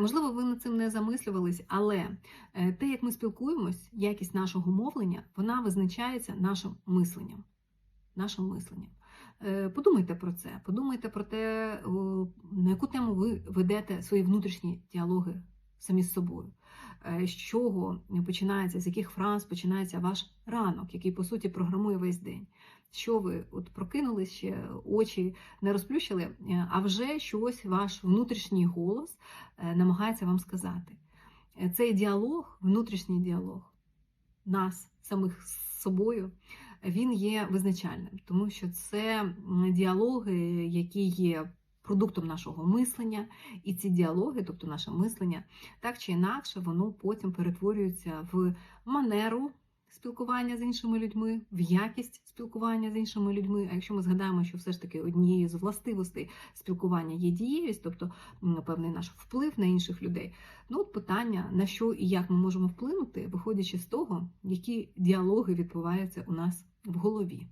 Можливо, ви над цим не замислювались, але е, те, як ми спілкуємось, якість нашого мовлення, вона визначається нашим мисленням. Нашим мисленням. Е, Подумайте про це, подумайте про те, на яку тему ви ведете свої внутрішні діалоги самі з собою. Е, З чого починається, з яких фраз починається ваш ранок, який по суті програмує весь день. Що ви от прокинулись ще очі не розплющили, е, а вже щось ваш внутрішній голос е, намагається вам сказати. Цей діалог, внутрішній діалог нас, самих з собою, він є визначальним, тому що це діалоги, які є продуктом нашого мислення, і ці діалоги, тобто наше мислення, так чи інакше, воно потім перетворюється в манеру спілкування з іншими людьми, в якість спілкування з іншими людьми. А якщо ми згадаємо, що все ж таки однією з властивостей спілкування є дієвість, тобто певний наш вплив на інших людей. Ну, от питання, на що і як ми можемо вплинути, виходячи з того, які діалоги відбуваються у нас в голові.